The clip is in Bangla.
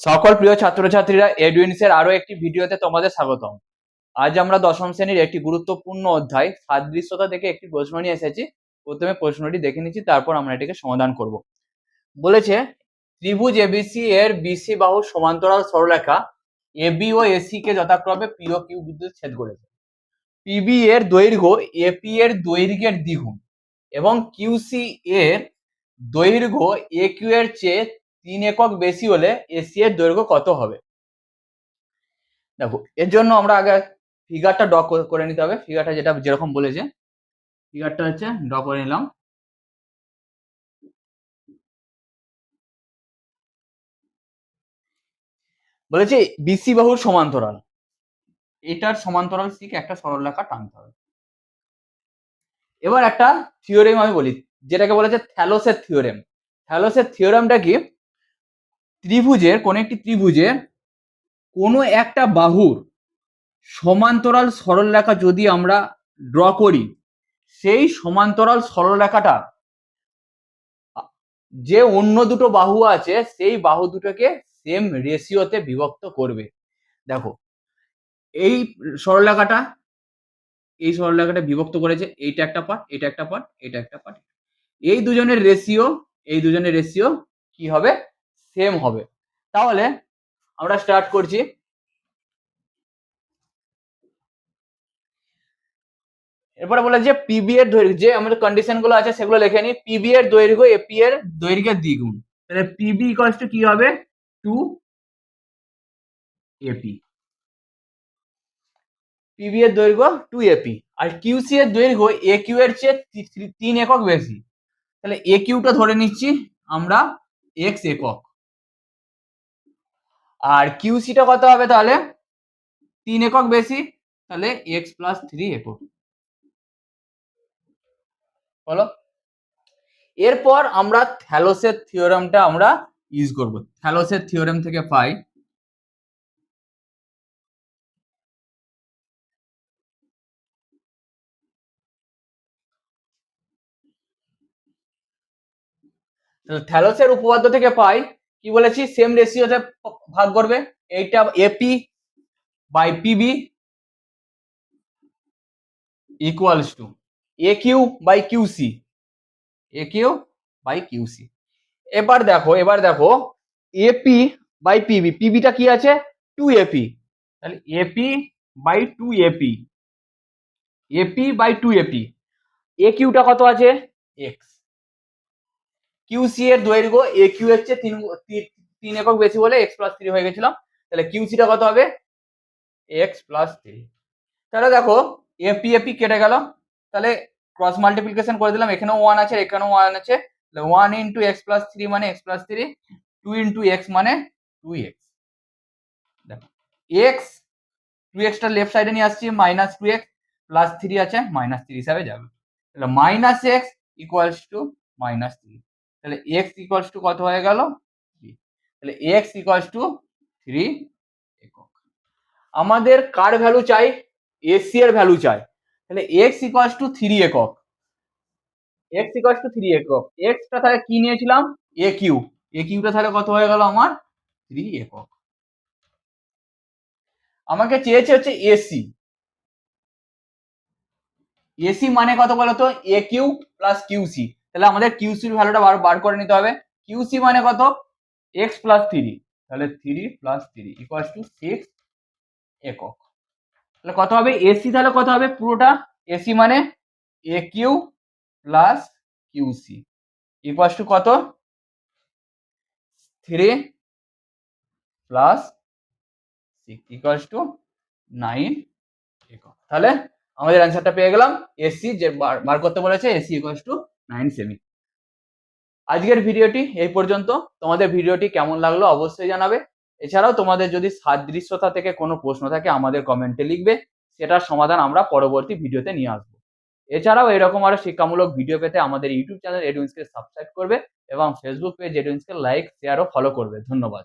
সকল প্রিয় ছাত্রছাত্রীরা এডুইন্সের আরও একটি ভিডিওতে তোমাদের স্বাগতম। আজ আমরা দশম শ্রেণির একটি গুরুত্বপূর্ণ অধ্যায় সাদৃশ্যতা থেকে একটি প্রশ্ন নিয়ে এসেছি। প্রথমে প্রশ্নটি দেখে নিচ্ছি, তারপর আমরা এটিকে সমাধান করব। বলেছে, ত্রিভুজ এবিসি এর বিসি বাহু সমান্তরাল সরলরেখা এবি ও এসি কে যথাক্রমে পি ও কিউ বিদ্যুৎ ছেদ করেছে। পিবি এর দৈর্ঘ্য এপি এর দৈর্ঘ্যের দ্বিগুণ এবং কিউসি এর দৈর্ঘ্য এ কিউ এর চেয়ে তিন একক বেশি হলে এসি এর দৈর্ঘ্য কত হবে? দেখো, এর জন্য আমরা আগে ফিগারটা ড করে নিতে হবে। ফিগারটা যেটা যেরকম বলেছে ফিগারটা হচ্ছে ড করে নিলাম। বলেছে বিসি বাহুর সমান্তরাল। এটার সমান্তরাল শিখ একটা সরলরেখা টানতে হবে। এবার একটা থিওরেম আমি বলি, যেটাকে বলেছে থ্যালোসের থিওরেম থ্যালোসের থিওরেমটা কি? ত্রিভুজের, কোন একটি ত্রিভুজের কোনো একটা বাহুর সমান্তরাল সরলরেখা যদি আমরা ড্র করি, সেই সমান্তরাল সরলরেখাটা যে অন্য দুটো বাহু আছে, সেই বাহু দুটোকে সেম রেশিওতে বিভক্ত করবে। দেখো, এই সরলরেখাটা এই সরলরেখাটা বিভক্ত করেছে, এইটা একটা পার্ট এটা একটা পার্ট এটা একটা পার্ট এই দুজনের রেশিও এই দুজনের রেশিও কি হবে? সেম হবে। তাহলে আমরা স্টার্ট করছি। এরপরে বলে যে পিবি এর দৈর্ঘ্য, যে আমাদের কন্ডিশনগুলো আছে সেগুলো লিখে নিই। পিবি এর দৈর্ঘ্য এপি এর দৈর্ঘ্যের দ্বিগুণ। তাহলে পিবি ইকুয়ালস টু কি হবে? টু এপি পিবি এর দৈর্ঘ্য টু এপি আর কিউসি এর দৈর্ঘ্য এ কিউ এর চেয়ে তিন একক বেশি। তাহলে এ কিউটা ধরে নিচ্ছি আমরা এক্স একক। আর কিউসিটা কত হবে তাহলে? তিন একক বেশি, তাহলে এক্স প্লাস থ্রি একক। বলো? এরপর আমরা থ্যালোসের থিওরামটা আমরা ইউজ করব। থ্যালোসের থিওরেম থেকে পাই। থ্যালোসের উপপাদ্য থেকে পাই কি বলেছি? সেম রেশিওতে ভাগ করবে। এইটা AP by PB equals to A Q by QC A Q by QC এবার দেখো এবার দেখো এপি বাই পিবি পিবিটা কি আছে? টু এপি তাহলে AP by two AP AP by two AP A কিউটা কত আছে? এক্স কিউসি এর দৈর্ঘ্য এ কিউ এর চেয়ে তিন তিন একক বেশি বলে এক্স প্লাস থ্রি হয়ে গেছিল তাহলে কিউসিটা কত হবে? এক্স প্লাস থ্রি তাহলে দেখো এপি এপি কেটে গেল। তাহলে ক্রস মাল্টিপ্লিকেশন করে দিলাম। এখানেও ওয়ান আছে, এখানেও ওয়ান আছে। One into X plus three মানে X plus three two into X মানে টু এক্স দেখো এক্স টু এক্সটা লেফট সাইডে নিয়ে আসছি minus two X plus three আছে মাইনাস থ্রি হিসাবে যাবে। তাহলে minus X equals to minus three তাহলে এক্স ইকুয়ালস টু কত হয়ে গেল? তাহলে এক্স ইকুয়ালস টু থ্রি একক। আমাদের কার ভ্যালু চাই? এসি এর ভ্যালু চাই। তাহলে এক্স ইকুয়ালস টু থ্রি একক। এক্স ইকুয়ালস টু থ্রি একক। এক্সটা তাহলে কি নিয়েছিলাম? এ কিউ এ কিউটা তাহলে কত হয়ে গেল আমার? থ্রি একক। আমাকে চেয়েছে হচ্ছে এসি এসি মানে কত বলতো? এ কিউ প্লাস কিউসি তাহলে আমাদের কিউসির ভ্যালুটা বার বার করে নিতে হবে। কিউসি মানে কত? এক্স প্লাস থ্রি তাহলে three plus three equals to six একক। তাহলে কত হবে? এসি তাহলে কত হবে? পুরোটা এসি মানে A Q plus QC equals to কত? Three plus six equals to nine একক। তাহলে আমাদের অ্যান্সারটা পেয়ে গেলাম। এসি যে বার বার করতে বলেছে এসি ইকুয়ালস টু নাইন সেমি আজকের ভিডিওটি এই পর্যন্ত। তোমাদের ভিডিওটি কেমন লাগল অবশ্যই জানাবে। এছাড়াও তোমাদের যদি সাদৃশ্যতা থেকে কোনো প্রশ্ন থাকে, আমাদের কমেন্টে লিখবে। সেটার সমাধান আমরা পরবর্তী ভিডিওতে নিয়ে আসব। এছাড়াও এরকম আরও শিক্ষামূলক ভিডিও পেতে আমাদের ইউটিউব চ্যানেল এডুইন্সকে সাবস্ক্রাইব করবে এবং ফেসবুক পেজ এডুইন্সকে লাইক শেয়ার ও ফলো করবে। ধন্যবাদ।